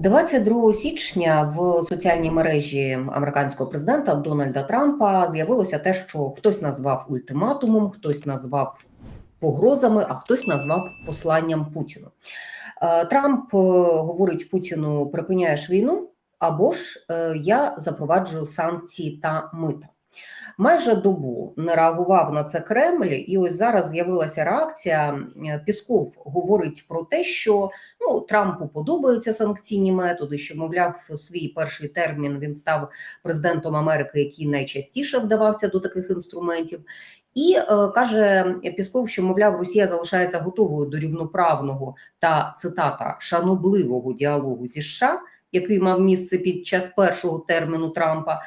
22 січня в соціальній мережі американського президента Дональда Трампа з'явилося те, що хтось назвав ультиматумом, хтось назвав погрозами, а хтось назвав посланням Путіну. Е, Трамп е, говорить Путіну: припиняєш війну, або ж е, я запроваджую санкції та мита. Майже добу не реагував на це Кремль, і ось зараз з'явилася реакція. Е, Пісков говорить про те, що ну Трампу подобаються санкційні методи. Що мовляв, свій перший термін він став президентом Америки, який найчастіше вдавався до таких інструментів. І е, каже Пісков, що мовляв, Росія залишається готовою до рівноправного та цитата шанобливого діалогу зі США, який мав місце під час першого терміну Трампа.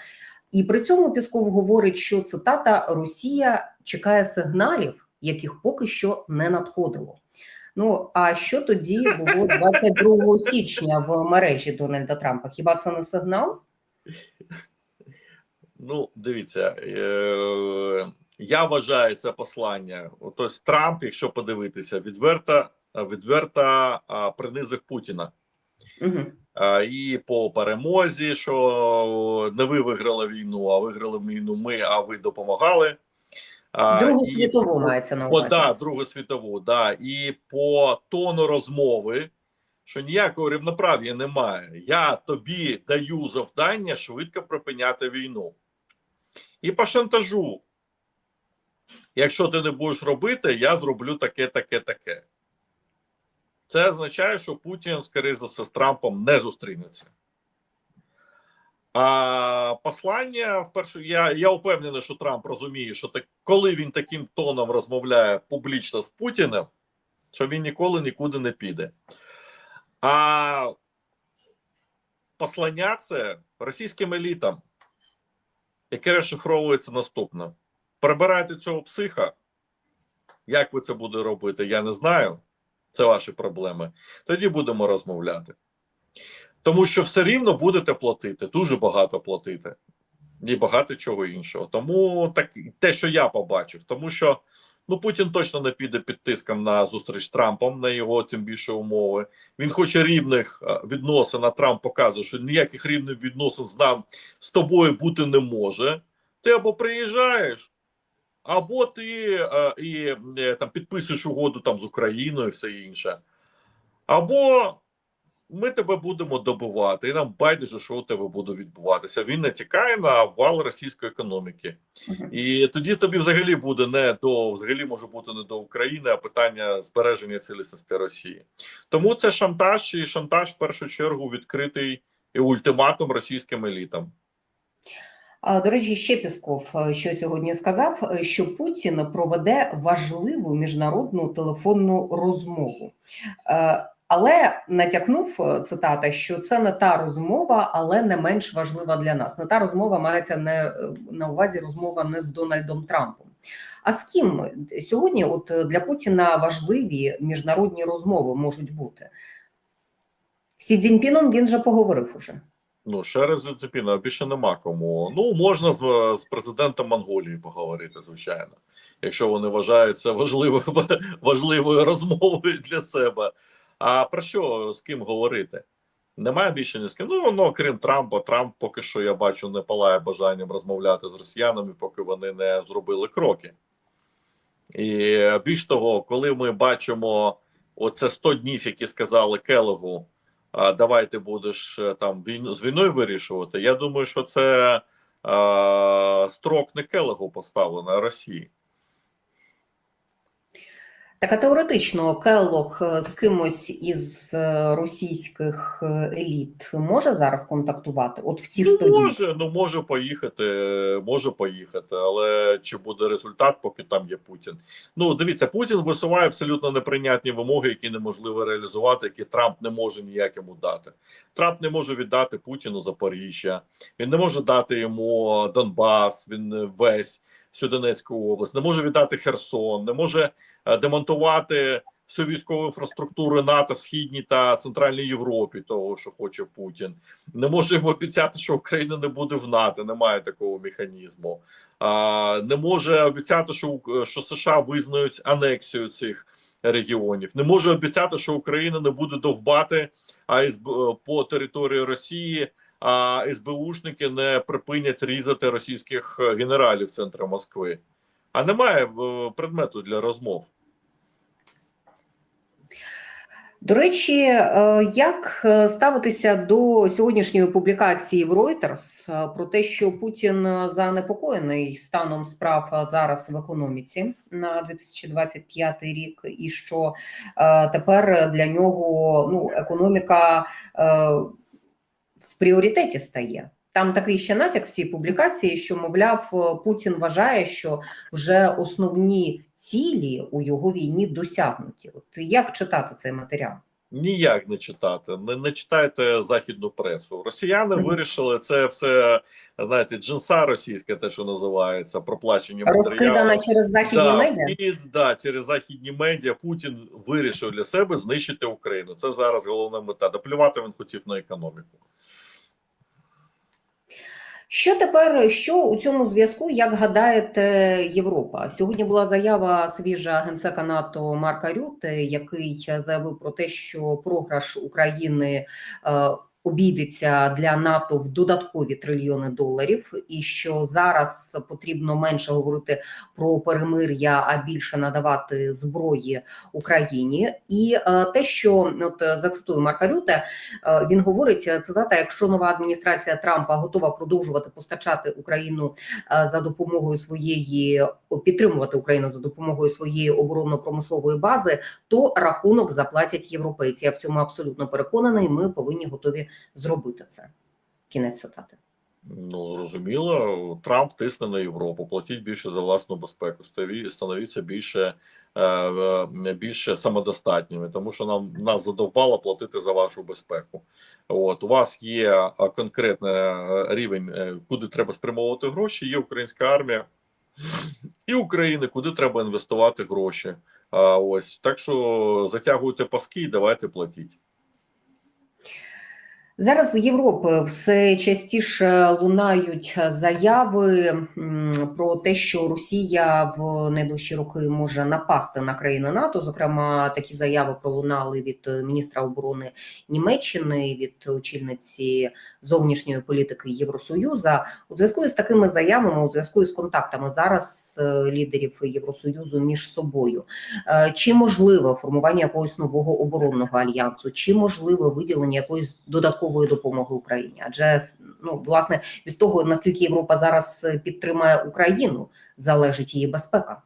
І при цьому Пісков говорить, що цитата Росія чекає сигналів, яких поки що не надходило. Ну а що тоді було 22 січня в мережі Дональда Трампа? Хіба це не сигнал? Ну, дивіться, е- я вважаю це послання. Тобто Трамп, якщо подивитися, відверто відверто принизив Путіна. Угу. І по перемозі, що не ви виграли війну, а виграли війну ми, а ви допомагали. Другу і світову по, мається на по, увазі. да, Другу світову, да. І по тону розмови, що ніякого рівноправ'я немає. Я тобі даю завдання швидко припиняти війну. І по шантажу. Якщо ти не будеш робити, я зроблю таке, таке, таке. Це означає, що Путін, скоріше за все, з Трампом не зустрінеться. А послання вперше, я я впевнений, що Трамп розуміє, що так, коли він таким тоном розмовляє публічно з Путіним, що він ніколи нікуди не піде. А послання це російським елітам, яке розшифровується наступно: прибирайте цього психа. Як ви це будете робити, я не знаю. Це ваші проблеми. Тоді будемо розмовляти. Тому що все рівно будете платити, дуже багато платити, і багато чого іншого. Тому так те, що я побачив, тому що ну Путін точно не піде під тиском на зустріч з Трампом, на його тим більше умови. Він хоче рівних відносин, а Трамп показує, що ніяких рівних відносин з нам з тобою бути не може. Ти або приїжджаєш. Або ти е, і е, там підписуєш угоду там з Україною і все інше, або ми тебе будемо добивати, і нам байдуже, що у тебе буде відбуватися. Він не тікає на вал російської економіки, і тоді тобі взагалі буде не до взагалі може бути не до України, а питання збереження цілісності Росії. Тому це шантаж і шантаж в першу чергу відкритий і ультиматум російським елітам. До речі, ще Пісков, е, що сьогодні сказав, е, що Путін проведе важливу міжнародну телефонну розмову, е, але натякнув цитата, що це не та розмова, але не менш важлива для нас. Не та розмова мається не на увазі розмова не з Дональдом Трампом. А з ким сьогодні, от для Путіна важливі міжнародні розмови можуть бути? Сі Цзіньпіном він же поговорив уже. Ну, ще раз Зацепіна, більше нема кому. Ну, можна з, з президентом Монголії поговорити, звичайно, якщо вони вважають це важливою важливою розмовою для себе. А про що з ким говорити? Немає більше ні з ким. Ну, ну крім Трампа, Трамп поки що я бачу не палає бажанням розмовляти з росіянами, поки вони не зробили кроки. І більш того, коли ми бачимо оце 100 днів, які сказали Келегу а давай ти будеш е, там війну з війною вирішувати. Я думаю, що це а, строк не Келегу поставлено, а Росії. Так, а теоретично Келлог е, з кимось із е, російських е, еліт може зараз контактувати? От в ці 100 ну, може, ну може поїхати, може поїхати, але чи буде результат, поки там є Путін? Ну дивіться, Путін висуває абсолютно неприйнятні вимоги, які неможливо реалізувати, які Трамп не може ніякому дати. Трамп не може віддати Путіну Запоріжжя, він не може дати йому Донбас. Він весь всю Донецьку область, не може віддати Херсон, не може е, демонтувати всю військову інфраструктуру НАТО в східній та центральній Європі, того що хоче Путін, не може йому обіцяти, що Україна не буде в НАТО. Немає такого механізму, не може обіцяти, що що США визнають анексію цих регіонів. Не може обіцяти, що Україна не буде довбати АСБ по території Росії, а СБУшники не припинять різати російських е, генералів центру Москви. А немає е, предмету для розмов. До речі, е, як ставитися до сьогоднішньої публікації в Reuters про те, що Путін занепокоєний станом справ зараз в економіці на 2025 рік, і що тепер для нього ну, економіка в пріоритеті стає? Там такий ще натяк в цій публікації, що мовляв, е, Путін вважає, що вже основні цілі у його війні досягнуті. От як читати цей матеріал? Ніяк не читати, не, не читайте західну пресу. Росіяни вирішили це все, знаєте, джинса російське, те, що називається, проплачені Розкидана через західні да, медіа? І, да, через західні медіа Путін вирішив для себе знищити Україну. Це зараз головна мета. Доплювати він хотів на економіку. Що тепер що у цьому зв'язку, як гадаєте, Європа? Сьогодні була заява свіжа генсека НАТО Марка Рюте, який заявив про те, що програш України е, обійдеться для НАТО в додаткові трильйони доларів, і що зараз потрібно менше говорити про перемир'я, а більше надавати зброї Україні. І е, те, що от зацитую Марка Рюте, Е, Він говорить цитата: якщо нова адміністрація Трампа готова продовжувати постачати Україну е, за допомогою своєї підтримувати Україну за допомогою своєї оборонно-промислової бази, то рахунок заплатять європейці. Я в цьому абсолютно переконаний. Ми повинні готові зробити це. Кінець цитати. Ну зрозуміло, Трамп тисне на Європу, платіть більше за власну безпеку, становіться більше, е, більше самодостатніми, тому що нам нас задовбало платити за вашу безпеку. От у вас є е, конкретний е, рівень, куди треба спрямовувати гроші. Є українська армія і України, куди треба інвестувати гроші. Ось так що затягуйте паски і давайте платіть. Зараз з Європи все частіше лунають заяви про те, що Росія в найближчі роки може напасти на країни НАТО. Зокрема, такі заяви пролунали від міністра оборони Німеччини, від очільниці зовнішньої політики Євросоюза. У зв'язку з такими заявами, у зв'язку з контактами зараз е, лідерів Євросоюзу між собою. Е, Чи можливе формування якогось нового оборонного альянсу, чи можливе виділення якоїсь додаткової допомоги Україні? Адже ну власне від того наскільки Європа зараз е, підтримає Україну, залежить її безпека.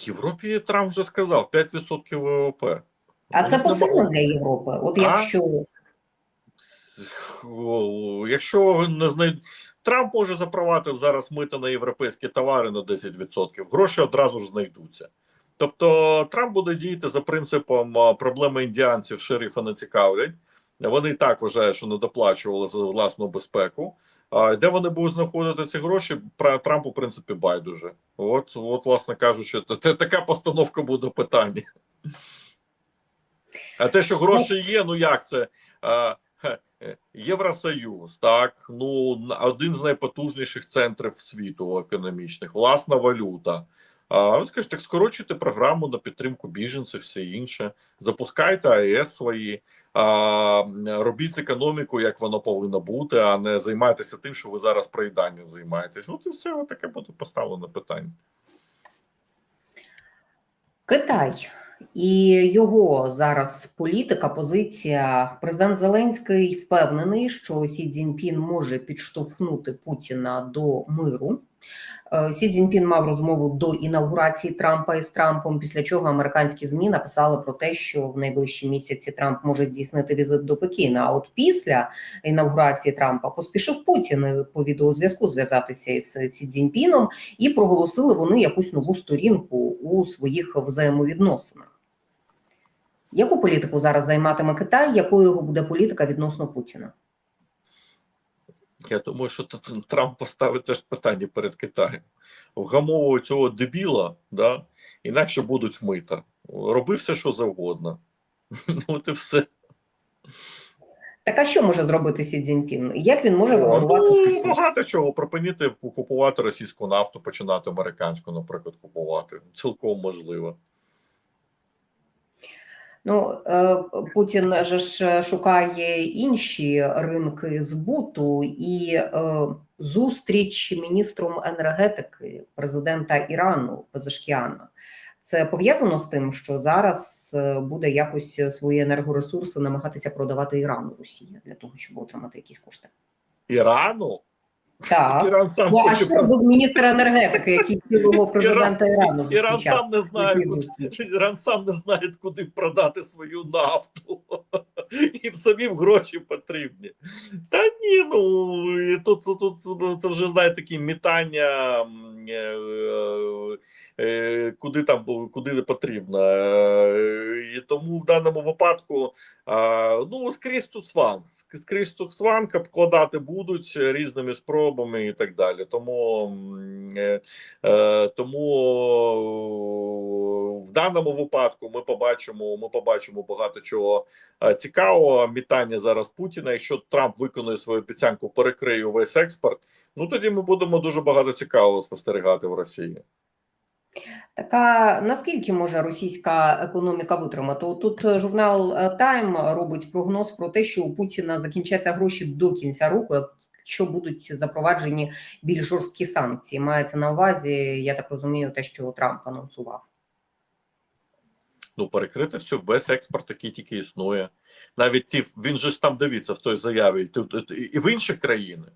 Європі Трамп вже сказав 5% ВВП. А це посильно для Європи. От якщо Якщо не знай... Трамп може запровадити зараз мито на європейські товари на 10%, гроші одразу ж знайдуться. Тобто Трамп буде діяти за принципом проблеми індіанців шерифа не цікавлять. Вони і так вважають, що не доплачували за власну безпеку. А де вони будуть знаходити ці гроші? Про Трампу, в принципі, байдуже. От, от власне кажучи, та- та- така постановка буде питання. А те, що гроші є, ну як це? А, е, Євросоюз, так, ну один з найпотужніших центрів світу економічних, власна валюта. А ви скажете, так скорочуйте програму на підтримку біженців, все інше, запускайте АЕС свої, а, робіть економіку, як воно повинно бути, а не займайтеся тим, що ви зараз проїданням займаєтесь. Ну, це все таке буде поставлено питання. Китай і його зараз політика, позиція. Президент Зеленський впевнений, що Сі Цзіньпін може підштовхнути Путіна до миру. Е, Сі Цзіньпін мав розмову до інаугурації Трампа із Трампом, після чого американські змі написали про те, що в найближчі місяці Трамп може здійснити візит до Пекіна. А от після інаугурації Трампа поспішив Путін е, по відеозв'язку зв'язатися із Сі Цзіньпіном, і проголосили вони якусь нову сторінку у своїх взаємовідносинах. Яку політику зараз займатиме Китай? Якою його буде політика відносно Путіна? Я думаю, що тут Трамп поставить теж питання перед Китаєм. Вгамовує цього дебіла, да? інакше будуть мита. Роби все, що завгодно. Ну, От і все. Так а що може зробити Сі Цзіньпін? Як він може О, вгамувати? ну, багато чого припинити купувати російську нафту, починати американську, наприклад, купувати. Цілком можливо. Ну, е, Путін же ж шукає інші ринки збуту і е, зустріч міністром енергетики президента Ірану Пезешкіана. Це пов'язано з тим, що зараз е, буде якось свої енергоресурси намагатися продавати Ірану Росія для того, щоб отримати якісь кошти. Ірану? Так. Іран сам Ну, а що робив міністр енергетики, який цілого президента Ірану Іран сам не знає, Іран сам не знає, куди продати свою нафту. Їм самим гроші потрібні. Та ні, ну і тут, тут, це вже знає такі мітання, м, е, куди там куди не потрібно. Е, І тому в даному випадку ну скрізь тут сван, скрізь тут сван обкладати будуть різними спробами і так далі. Тому е, Е, тому в даному випадку ми побачимо, ми побачимо багато чого е, цікавого. Мітання зараз Путіна. Якщо Трамп виконує свою обіцянку, перекриє увесь експорт. Ну тоді ми будемо дуже багато цікавого спостерігати в Росії. Така наскільки може російська економіка витримати? Тут е, журнал Тайм робить прогноз про те, що у Путіна закінчаться гроші до кінця року, якщо будуть запроваджені більш жорсткі санкції. Мається на увазі, я так розумію, те, що Трамп анонсував. Ну, перекрити все без експорт, який тільки існує. Навіть ті він же ж там дивиться в той заяві, і в інші країни.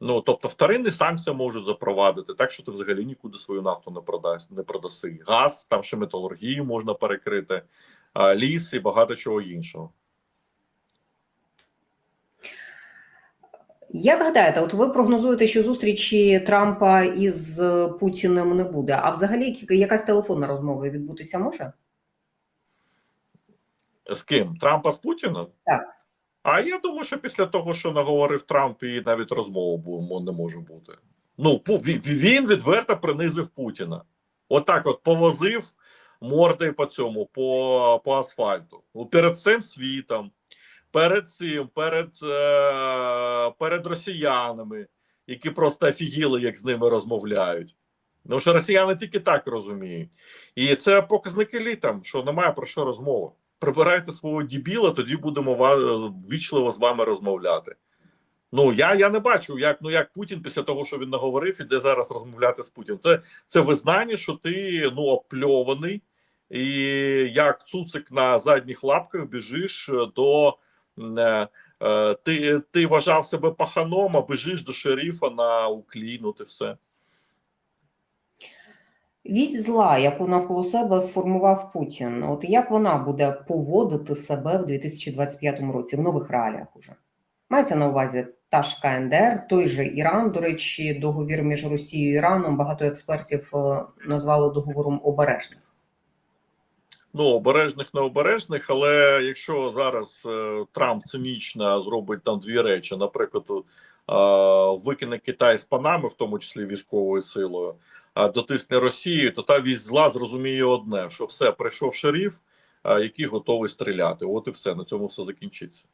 Ну тобто, вторинні санкції можуть запровадити, так що ти взагалі нікуди свою нафту не продасть, не продаси. Газ, там ще металургію можна перекрити, ліс і багато чого іншого. Як гадаєте, от ви прогнозуєте, що зустрічі Трампа із е, Путіним не буде? А взагалі якась телефонна розмова відбутися може? З ким? Трампа з Путіним? Так. А я думаю, що після того, що наговорив Трамп, і навіть розмова не може бути. Ну, він відверто принизив Путіна. Отак, от повозив мордою по цьому, по, по асфальту. Ну, перед цим світом, перед цим, перед, е, перед росіянами, які просто офігіли, як з ними розмовляють. Тому що росіяни тільки так розуміють. І це показники літам, що немає про що розмови. Прибирайте свого дібіла, тоді будемо ва- ввічливо з вами розмовляти. Ну я, я не бачу, як ну як Путін після того, що він наговорив, іде зараз розмовляти з Путіним. Це це визнання, що ти ну опльований, і як цуцик на задніх лапках біжиш до е, е, ти, ти вважав себе паханом, а біжиш до шерифа на уклін, от все. Вість зла, яку навколо себе сформував Путін, от як вона буде поводити себе в 2025 році в нових реаліях уже? Мається на увазі та ж КНДР, той же Іран. До речі, договір між Росією і Іраном багато експертів е, назвали договором обережним. Ну, обережних необережних, але якщо зараз е, Трамп цинічно зробить там дві речі, наприклад, е, викине Китай з Панами, в тому числі військовою силою, дотисне Росію, то та вість зла зрозуміє одне: що все прийшов шериф, який готовий стріляти. От і все на цьому все закінчиться.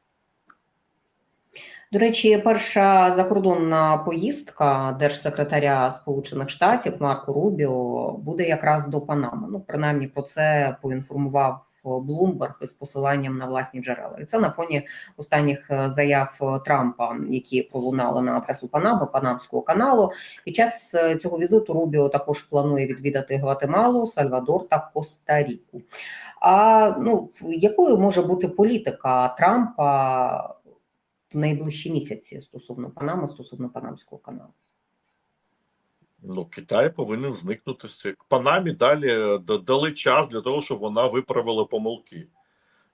До речі, перша закордонна поїздка держсекретаря Сполучених Штатів Марко Рубіо буде якраз до Панами. Ну, принаймні про це поінформував Блумберг із посиланням на власні джерела. І це на фоні останніх е, заяв Трампа, які пролунали на адресу Панами, Панамського каналу. Під час е, цього візиту Рубіо також планує відвідати Гватемалу, Сальвадор та Коста-Ріку. А ну якою може бути політика Трампа? в найближчі місяці стосовно Панами, стосовно Панамського каналу. Ну, Китай повинен зникнути з цих. Панамі далі е, дали час для того, щоб вона виправила помилки.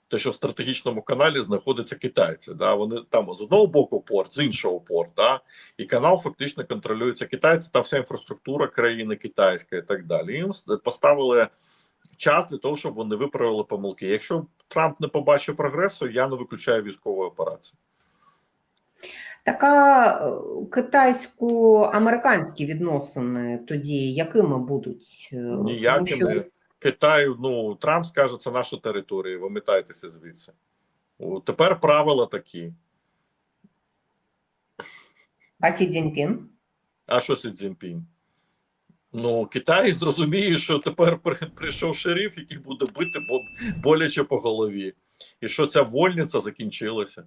Те, що в стратегічному каналі знаходяться китайці. Да? Вони там з одного боку порт, з іншого порт. Да? І канал фактично контролюється китайці, там вся інфраструктура країни китайська і так далі. Їм поставили час для того, щоб вони виправили помилки. Якщо Трамп не побачив прогресу, я не виключаю військової операції. Така е, китайсько-американські відносини тоді якими будуть? Е, Ніякими. що- Китай, ну Трамп скаже, це наша територія, вимітайтеся звідси. Тепер правила такі. А Сі Цзіньпін? А що Сі Цзіньпінь? Ну, Китай зрозуміє, що тепер при- прийшов шериф, який буде бити боляче по голові. І що ця вольниця закінчилася.